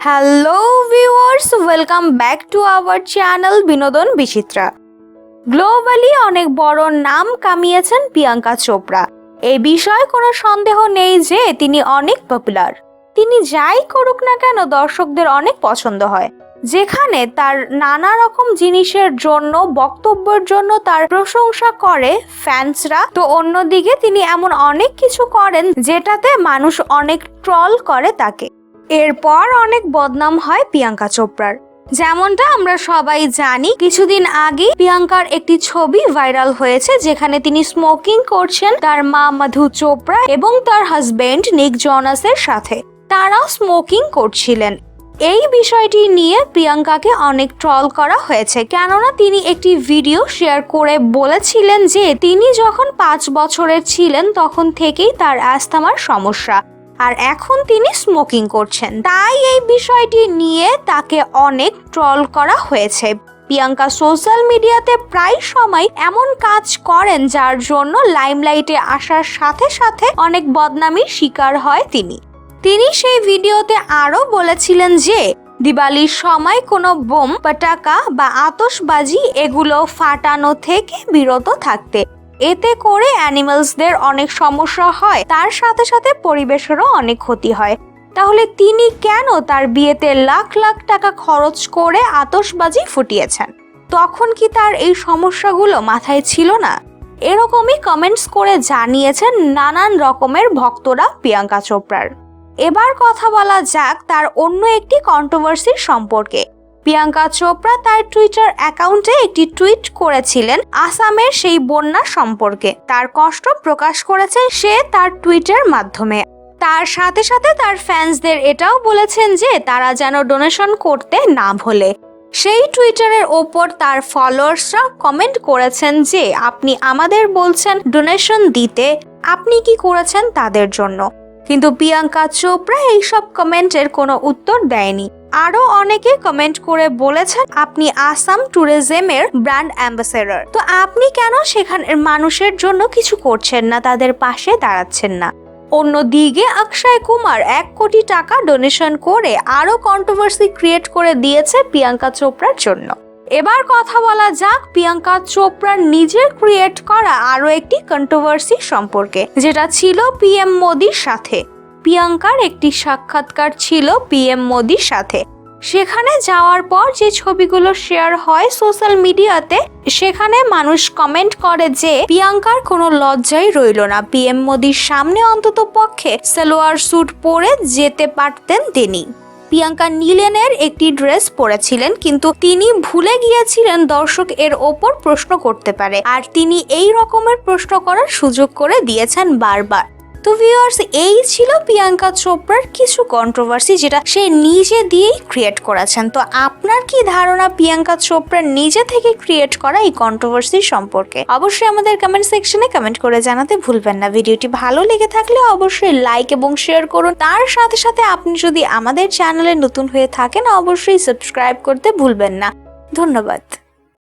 Hello viewers welcome back to our channel Binodon Bichitra globally অনেক বড় নাম কামিয়েছেন প্রিয়াঙ্কা চোপড়া। এই বিষয়ে কোনো সন্দেহ নেই যে তিনি অনেক পপুলার তিনি যাই করুক না কেন দর্শকদের অনেক পছন্দ হয়। যেখানে তার নানা রকম জিনিসের জন্য, বক্তব্যের জন্য তার প্রশংসা করে ফ্যান্সরা তো অন্যদিকে তিনি এমন অনেক কিছু করেন যেটাতে মানুষ অনেক ট্রল করে তাকে। এরপর অনেক বদনাম হয় প্রিয়াঙ্কা চোপড়ার। যেমনটা আমরা সবাই জানি, কিছুদিন আগে প্রিয়াঙ্কার একটি ছবি ভাইরাল হয়েছে, যেখানে তিনি স্মোকিং করছেন তার মা মধু চোপড়া এবং তার হাজবেন্ড নিক জনাসের সাথে। তারাও স্মোকিং করছিলেন। এই বিষয়টি নিয়ে প্রিয়াঙ্কাকে অনেক ট্রল করা হয়েছে, কেননা তিনি একটি ভিডিও শেয়ার করে বলেছিলেন যে, তিনি যখন পাঁচ বছরের ছিলেন, তখন থেকেই তার অ্যাস্থামার সমস্যা। আর এখন তিনি স্মোকিং করছেন। তাই এই বিষয়টি নিয়ে তাকে অনেক ট্রল করা হয়েছে। প্রিয়াঙ্কা সোশ্যাল মিডিয়াতে প্রায় সময় এমন কাজ করেন যার জন্য লাইমলাইটে আসার সাথে সাথে অনেক বদনামির শিকার হয় তিনি। তিনি সেই ভিডিওতে আরও বলেছিলেন যে, দিওয়ালির সময় কোনো বোম পটাকা বা আতশবাজি এগুলো ফাটানো থেকে বিরত থাকতে। এতে করে অ্যানিমালসদের অনেক সমস্যা হয়, তার সাথে সাথে পরিবেশেরও অনেক ক্ষতি হয়। তাহলে তিনি কেন তার বিয়েতে লাখ লাখ টাকা খরচ করে আতশবাজি ফুটিয়েছেন? তখন কি তার এই সমস্যাগুলো মাথায় ছিল না? এরকমই কমেন্টস করে জানিয়েছেন নানান রকমের ভক্তরা প্রিয়াঙ্কা চোপড়ার। এবার কথা বলা যাক তার অন্য একটি কন্ট্রোভার্সির সম্পর্কে। প্রিয়াঙ্কা চোপড়া তার টুইটার অ্যাকাউন্টে একটি টুইট করেছিলেন আসামের সেই বন্যা সম্পর্কে। তার কষ্ট প্রকাশ করেছেন সে তার টুইটের মাধ্যমে। তার সাথে সাথে তার ফ্যান্সদের এটাও বলেছেন যে তারা যেন ডোনেশন করতে না ভোলে। সেই টুইটারের ওপর তার ফলোয়ার্সরা কমেন্ট করেছেন যে, আপনি আমাদের বলছেন ডোনেশন দিতে, আপনি কি করেছেন তাদের জন্য? কিন্তু প্রিয়াঙ্কা চোপড়া এইসব কমেন্টের কোনো উত্তর দেয়নি। আরও অনেকে কমেন্ট করে বলেছেন, আপনি আসাম ট্যুরিজমের ব্র্যান্ড অ্যাম্বাসেডর তো আপনি কেন সেখানের মানুষের জন্য কিছু করছেন না, তাদের পাশে দাঁড়াচ্ছেন না? অন্যদিকে অক্ষয় কুমার এক কোটি টাকা ডোনেশন করে আরও কন্ট্রোভার্সি ক্রিয়েট করে দিয়েছে প্রিয়াঙ্কা চোপড়ার জন্য। এবার কথা বলা যাক প্রিয়াঙ্কা চোপড়ার নিজের ক্রিয়েট করা আরও একটি কন্ট্রোভার্সি সম্পর্কে, যেটা ছিল পিএম মোদির সাথে। প্রিয়াঙ্কার একটি সাক্ষাৎকার ছিল পিএম মোদির সাথে। সেখানে যাওয়ার পর যে ছবিগুলো শেয়ার হয় সোশ্যাল মিডিয়াতে, সেখানে মানুষ কমেন্ট করে যে প্রিয়াঙ্কার কোনো লজ্জাই রইল না। পিএম মোদির সামনে অন্তত পক্ষে সালোয়ার স্যুট পরে যেতে পারতেন তিনি। প্রিয়াঙ্কা নীলেনের একটি ড্রেস পরেছিলেন, কিন্তু তিনি ভুলে গিয়েছিলেন দর্শক এর ওপর প্রশ্ন করতে পারে। আর তিনি এই রকমের প্রশ্ন করার সুযোগ করে দিয়েছেন বারবার। তো ভিউয়ার্স এই ছিল প্রিয়াঙ্কা চোপড়ার কিছু কন্ট্রোভার্সি যেটা সে নিজে দিয়েই ক্রিয়েট করেছেন। তো আপনার কি ধারণা প্রিয়াঙ্কা চোপড়ার নিজে থেকে ক্রিয়েট করা এই কন্ট্রোভার্সি সম্পর্কে? অবশ্যই আমাদের কমেন্ট সেকশনে কমেন্ট করে জানাতে ভুলবেন না। ভিডিওটি ভালো লেগে থাকলে অবশ্যই লাইক এবং শেয়ার করুন। তার সাথে সাথে আপনি যদি আমাদের চ্যানেলে নতুন হয়ে থাকেন, অবশ্যই সাবস্ক্রাইব করতে ভুলবেন না। ধন্যবাদ।